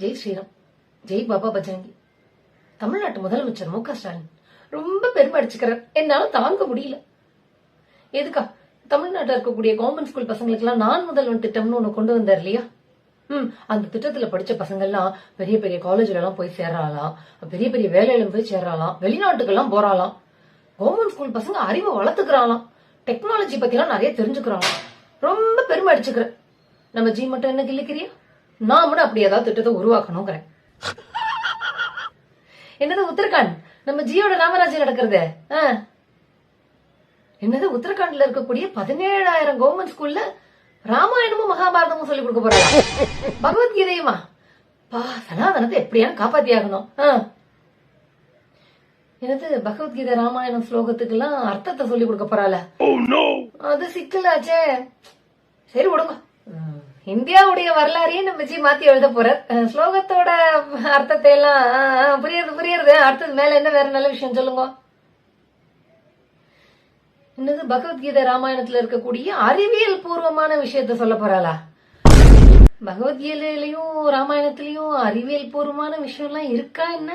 ஜெய் ஸ்ரீராம் ஜெய் பாபா பஜாங்கி தமிழ்நாட்டு முதலமைச்சர் மு க ஸ்டாலின் ரொம்ப பெருமை அடிச்சுக்கிறார். என்னால தாங்க முடியல. எதுக்கா? தமிழ்நாட்டில் இருக்கக்கூடிய கவர்மெண்ட் ஸ்கூல் பசங்களுக்கெல்லாம் நான் முதல்வன் திட்டம்னு ஒன்று கொண்டு வந்தார் இல்லையா? ம் அந்த திட்டத்துல படிச்ச பசங்கள்லாம் பெரிய பெரிய காலேஜ்ல எல்லாம் போய் சேரலாம் பெரிய பெரிய வேலையிலும் போய் சேரலாம் வெளிநாட்டுக்கெல்லாம் போறாளாம். கவர்மெண்ட் ஸ்கூல் பசங்க அறிவை வளர்த்துக்கிறாளாம். டெக்னாலஜி பத்தி எல்லாம் நிறைய தெரிஞ்சுக்கிறாளாம். ரொம்ப பெருமை அடிச்சுக்கிறேன் நம்ம ஜி மட்டும் என்ன கிள்ளிக்கிறியா? நான் மட்டும் அப்படி ஏதாவது திட்டத்தை உருவாக்கணுங்கிறேன். என்னது உத்தரகாண்ட்? நம்ம ஜியோட ராமராஜ்யம் நடக்கிறது. என்னது உத்தரகாண்ட்ல இருக்கக்கூடிய பதினேழாயிரம் கவர்மெண்ட் ஸ்கூல்ல ராமாயணமும் மகாபாரதமும் சொல்லி கொடுக்க போறாங்க. பகவத்கீதையுமா? பா சனாதனத்தை எப்படியான காப்பாத்தி ஆகணும். என்னது பகவத்கீதை ராமாயணம் ஸ்லோகத்துக்கு எல்லாம் அர்த்தத்தை சொல்லி கொடுக்க போறாள? அது சிக்கலாச்சே. சரி விடுங்க. இந்தியாவுடைய வரலாறையே நம்ம ஜி மாத்தி எழுத போற ஸ்லோகத்தோட அர்த்தத்தை எல்லாம் புரியுது புரியுது. அடுத்தது மேல என்ன வேற நல்ல விஷயம் சொல்லுங்க? என்னது? பகவத்கீதை ராமாயணத்துல இருக்கக்கூடிய அறிவியல் பூர்வமான விஷயத்த சொல்ல போறாளா? பகவத்கீதையிலயும் ராமாயணத்திலயும் அறிவியல் பூர்வமான விஷயம் எல்லாம் இருக்கா என்ன?